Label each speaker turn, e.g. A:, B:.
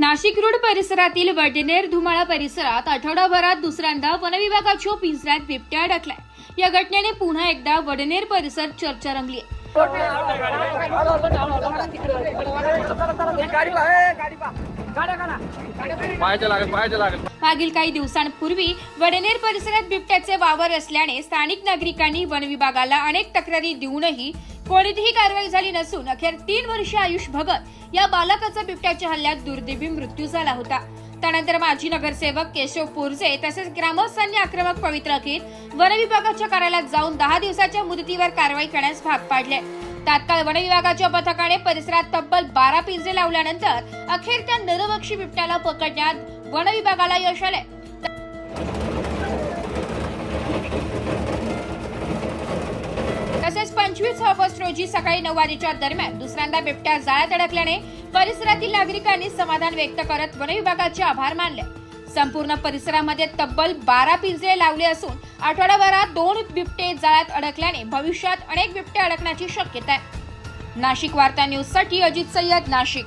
A: Nashik road परिसरातील वडनेर धुमाळा परिसरात आठवडाभरात दुसऱ्यांदा वनविभागाच्या पिंजऱ्यात बिबट्या अडकलाय. या घटनेने पुन्हा एकदा वडनेर परिसर चर्चा रंगली मागील काही दिवसांपूर्वी वडनेर परिसरात बिबट्याचे वावर असल्याने स्थानिक नागरिकांनी वनविभागाला अनेक तक्रारी देऊनही कोणतीही कारवाई झाली नसून अखेर तीन वर्ष आयुष भगत या बालकाचा बिबट्याच्या हल्ल्यात दुर्दैवी मृत्यू झाला होता. त्यानंतर माजी नगरसेवक केशव पोरजे तसेच ग्रामस्थांनी आक्रमक पवित्रा घेत वनविभागाच्या कार्यालयात जाऊन दहा दिवसाच्या मुदतीवर कारवाई करण्यास भाग पाडले. तात्काळ वनविभागाच्या पथकाने परिसरात तब्बल बारा पिंजरे लावल्यानंतर अखेर त्या नरभक्षी बिबट्याला पकडण्यात वनविभागाला यश आले पंचवीस ऑगस्ट रोजी सकाळी नऊ वाजेच्या दरम्यान दुसऱ्यांदा बिबट्या जाळ्यात अडकल्याने परिसरातील नागरिकांनी समाधान व्यक्त करत वनविभागाचे आभार मानले. संपूर्ण परिसरामध्ये तब्बल बारा पिंजरे लावले असून आठवडाभरात दोन बिबटे जाळ्यात अडकल्याने भविष्यात अनेक बिबटे अडकण्याची शक्यता आहे. नाशिक वार्ता न्यूजसाठी अजित सय्यद नाशिक.